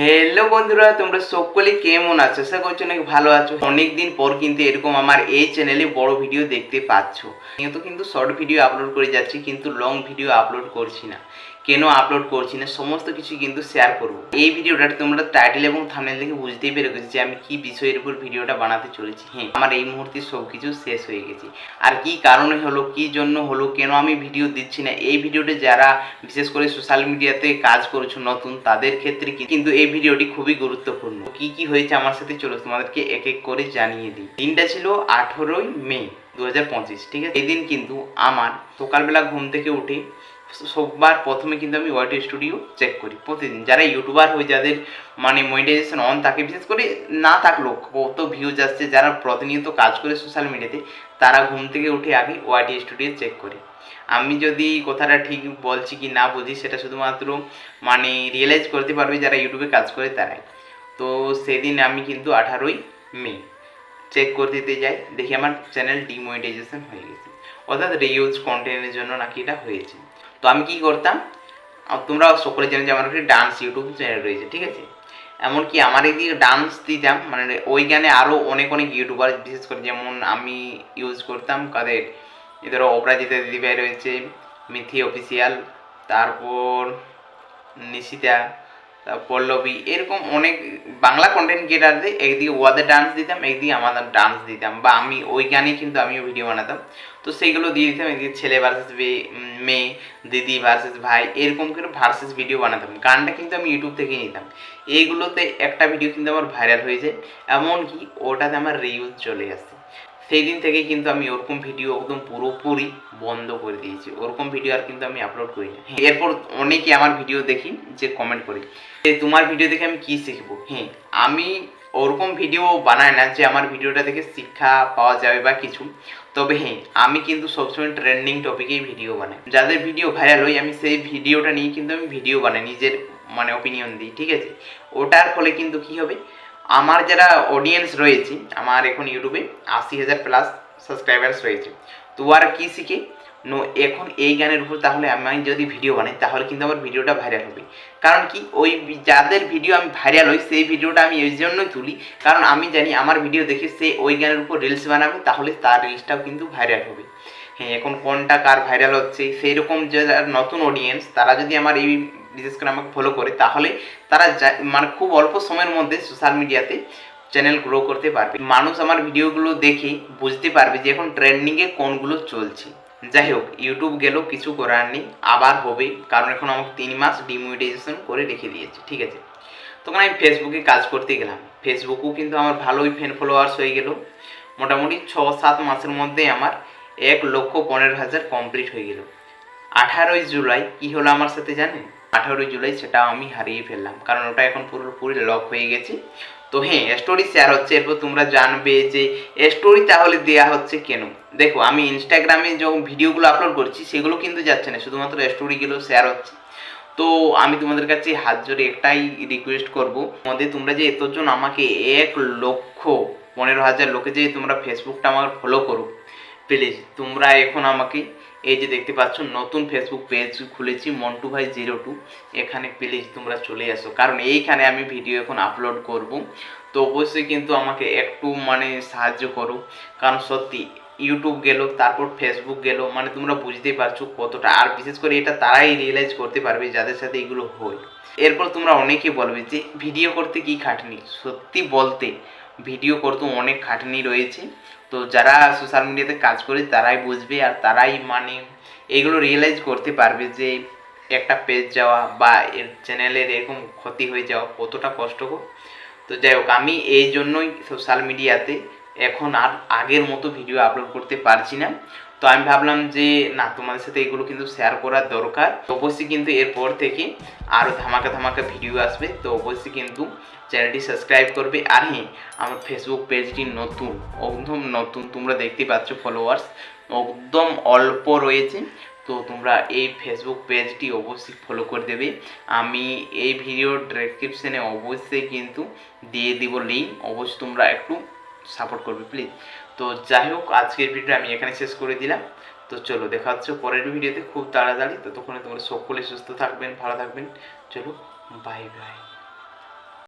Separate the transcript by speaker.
Speaker 1: Hello বন্ধুরা, তোমরা সকলে কেমন আছো? আশা করছ নাকি ভালো আছো। অনেকদিন পর কিন্তু এরকম আমার এই চ্যানেলে বড় ভিডিও দেখতে পাচ্ছ। নিয়ত কিন্তু শর্ট ভিডিও আপলোড করে যাচ্ছি, কিন্তু লং ভিডিও আপলোড করছি না। কেন আপলোড করছি না, সমস্ত কিছু কিন্তু শেয়ার করব। এই ভিডিওটা তোমরা টাইটেল এবং থামনেল দেখে বুঝতেই পেরে গেছো যে আমি কি বিষয়ের উপর ভিডিওটা বানাতে চলেছি। হ্যাঁ আমার এই মুহূর্তে সব কিছু শেষ হয়ে গেছে। আর কি কারণে হলো, কি জন্য হলো, কেন আমি ভিডিও দিচ্ছি না, এই ভিডিওটা যারা বিশেষ করে সোশ্যাল মিডিয়াতে কাজ করছ নতুন, তাদের ক্ষেত্রে কিন্তু এই ভিডিওটি খুবই গুরুত্বপূর্ণ। কি কি হয়েছে আমার সাথে চলো তোমাদেরকে এক এক করে জানিয়ে দিই। দিনটা ছিল আঠেরোই মে দু হাজার পঁচিশ, ঠিক আছে? এই দিন কিন্তু আমার সকালবেলা ঘুম থেকে উঠে সববার প্রথমে কিন্তু আমি ওয়াইটি স্টুডিও চেক করি প্রতিদিন। যারা ইউটিউবার হয়ে, যাদের মানে মনিটাইজেশন অন থাকে, বিশেষ করে না থাকলেও কত ভিউজ আসছে, যারা প্রতিনিয়ত কাজ করে সোশ্যাল মিডিয়াতে তারা ঘুম থেকে উঠে আগে ওয়াইটি স্টুডিও চেক করে। আমি যদি কথাটা ঠিক বলছি কি না বুঝি, সেটা শুধুমাত্র মানে রিয়েলাইজ করতে পারবে যারা ইউটিউবে কাজ করে তারাই। তো সেদিন আমি কিন্তু আঠারোই মে চেক করে দিতে যাই, দেখি আমার চ্যানেল ডিমনিটাইজেশন হয়ে গেছে। অর্থাৎ রিউজ কন্টেন্টের জন্য নাকি এটা হয়েছে। তো আমি কি করতাম? তোমরা সকলে জানো যে আমার একটি ডান্স ইউটিউব চ্যানেল রয়েছে, ঠিক আছে? এমনকি আমার এদিকে ডান্স দিতাম মানে ওই গানে আরও অনেক অনেক ইউটিউবার বিশেষ করে যেমন আমি ইউজ করতাম, কাদের? এদের অপরাজিতা দিদিভাই রয়েছে মিথি অফিসিয়াল তারপর নিশিতা পল্লবী, এরকম অনেক বাংলা কন্টেন্ট ক্রিয়েটারদের একদিকে ওয়াদের ডান্স দিতাম, একদিকে আমাদের ডান্স দিতাম বা আমি ওই গানেই কিন্তু আমিও ভিডিও বানাতাম। তো সেইগুলো দিয়ে দিতাম এদিকে ছেলে ভার্সেস মেয়ে, দিদি ভার্সেস ভাই, এরকম করে ভার্সেস ভিডিও বানাতাম। গানটা কিন্তু আমি ইউটিউব থেকেই নিতাম। এইগুলোতে একটা ভিডিও কিন্তু আমার ভাইরাল হয়েছে। এমনকি ওটাতে আমার রিউজ চলে আসছে। সেই দিন থেকে কিন্তু আমি ওরকম ভিডিও একদম পুরোপুরি বন্ধ করে দিয়েছি। ওরকম ভিডিও আর কিন্তু আমি আপলোড করি না। হ্যাঁ, এরপর অনেকে আমার ভিডিও দেখি যে কমেন্ট করি যে তোমার ভিডিও দেখে আমি কি শিখব? হ্যাঁ আমি ওরকম ভিডিও বানাই না যে আমার ভিডিওটা থেকে শিক্ষা পাওয়া যাবে বা কিছু। তবে হ্যাঁ আমি কিন্তু সবসময় ট্রেন্ডিং টপিকেই ভিডিও বানাই। যাদের ভিডিও ভাইরাল হয় আমি সেই ভিডিওটা নিয়ে কিন্তু আমি ভিডিও বানাই নিজের মানে অপিনিয়ন দিই ঠিক আছে? ওটার ফলে কিন্তু কি হবে? আমার যারা অডিয়েন্স রয়েছে, আমার এখন ইউটিউবে আশি হাজার প্লাস সাবস্ক্রাইবার্স রয়েছে। তো আর কী শিখে? নো, এখন এই গানের উপর তাহলে আমি যদি ভিডিও বানাই, তাহলে কিন্তু আমার ভিডিওটা ভাইরাল হবে। কারণ কি, ওই যাদের ভিডিও আমি ভাইরাল হই, সেই ভিডিওটা আমি এই জন্যই তুলি। কারণ আমি জানি আমার ভিডিও দেখে সে ওই গানের উপর রিলস বানাবে, তাহলে তার রিলসটাও কিন্তু ভাইরাল হবে। হ্যাঁ এখন কোনটা কার ভাইরাল হচ্ছে সেই রকম যারা নতুন অডিয়েন্স তারা যদি আমার এই বিশেষ করে আমাকে ফলো করে, তাহলে তারা মানে খুব অল্প সময়ের মধ্যে সোশ্যাল মিডিয়াতে চ্যানেল গ্রো করতে পারবে। মানুষ আমার ভিডিওগুলো দেখে বুঝতে পারবে যে এখন ট্রেন্ডিংয়ে কোনগুলো চলছে। যাই হোক ইউটিউব গেলেও কিছু করার নেই, আবার হবে, কারণ এখন আমাকে তিন মাস ডিমোনিটাইজেশন করে রেখে দিয়েছে, ঠিক আছে? তখন আমি ফেসবুকে কাজ করতে গেলাম। ফেসবুকও কিন্তু আমার ভালোই ফ্যান ফলোয়ার্স হয়ে গেল। মোটামুটি ছ, সাত মাসের মধ্যে আমার এক লক্ষ পনেরো হাজার কমপ্লিট হয়ে গেল। আঠারোই জুলাই, কি হলো আমার সাথে জানেন? আঠারোই জুলাই সেটা আমি হারিয়ে ফেললাম। কারণ ওটা এখন পুরোপুরি লক হয়ে গেছে। তো হ্যাঁ স্টোরি শেয়ার হচ্ছে। এরপর তোমরা জানবে যে স্টোরি তাহলে দেয়া হচ্ছে কেন? দেখো, আমি ইনস্টাগ্রামে যখন ভিডিওগুলো আপলোড করছি, সেগুলো কিন্তু যাচ্ছে না। শুধুমাত্র স্টোরিগুলো শেয়ার হচ্ছে। তো আমি তোমাদের কাছে হাত জোরে একটাই রিকোয়েস্ট করব। তোমাদের তোমরা যে এতজন আমাকে এক লক্ষ পনেরো হাজার লোকে যে তোমরা ফেসবুকটা আমার ফলো করো প্লিজ তোমরা এখন আমাকে এই যে দেখতে পাচ্ছ, নতুন ফেসবুক পেজ খুলেছি, মন্টু ভাই জিরো টু এখানে প্লিজ তোমরা চলে আসো। কারণ এইখানে আমি ভিডিও এখন আপলোড করব। তো অবশ্যই কিন্তু আমাকে একটু মানে সাহায্য করো। কারণ সত্যি ইউটিউব গেল, তারপর ফেসবুক গেল মানে তোমরা বুঝতেই পারছ কতটা। আর বিশেষ করে এটা তারাই রিয়েলাইজ করতে পারবে যাদের সাথে এগুলো হয় এরপর তোমরা অনেকেই বলবে যে ভিডিও করতে কি খাটনি? সত্যি বলতে ভিডিও করতে, অনেক খাটনি রয়েছে। তো যারা সোশ্যাল মিডিয়াতে কাজ করে, তারাই বুঝবে আর তারাই মানে এগুলো রিয়েলাইজ করতে পারবে যে একটা পেজ যাওয়া বা এর চ্যানেলের এরকম ক্ষতি হয়ে যাওয়া কতটা কষ্টকর। তো যাই হোক, আমি এই জন্যই সোশ্যাল মিডিয়াতে এখন আর আগের মতো ভিডিও আপলোড করতে পারছি না। তো আমি ভাবলাম যে, না, তোমাদের সাথে এগুলো কিন্তু শেয়ার করার দরকার। অবশ্যই কিন্তু এরপর থেকে আরও ধামাকা ধামাকা ভিডিও আসবে। তো অবশ্যই কিন্তু চ্যানেলটি সাবস্ক্রাইব করবে। আর হ্যাঁ আমার ফেসবুক পেজটি নতুন, একদম নতুন। তোমরা দেখতে পাচ্ছ ফলোয়ার্স একদম অল্প রয়েছে। তো তোমরা এই ফেসবুক পেজটি অবশ্যই ফলো করে দেবে। আমি এই ভিডিওর ডেসক্রিপশনে অবশ্যই কিন্তু দিয়ে দিব লিঙ্ক অবশ্যই তোমরা একটু সাপোর্ট করবে প্লিজ তো যাই হোক, আজকের ভিডিও আমি এখানে শেষ করে দিলাম। তো চলো, দেখা হচ্ছে পরের ভিডিওতে খুব তাড়াতাড়ি। ততক্ষণে তোমরা সকলে সুস্থ থাকবেন, ভালো থাকবেন। চলো বাই বাই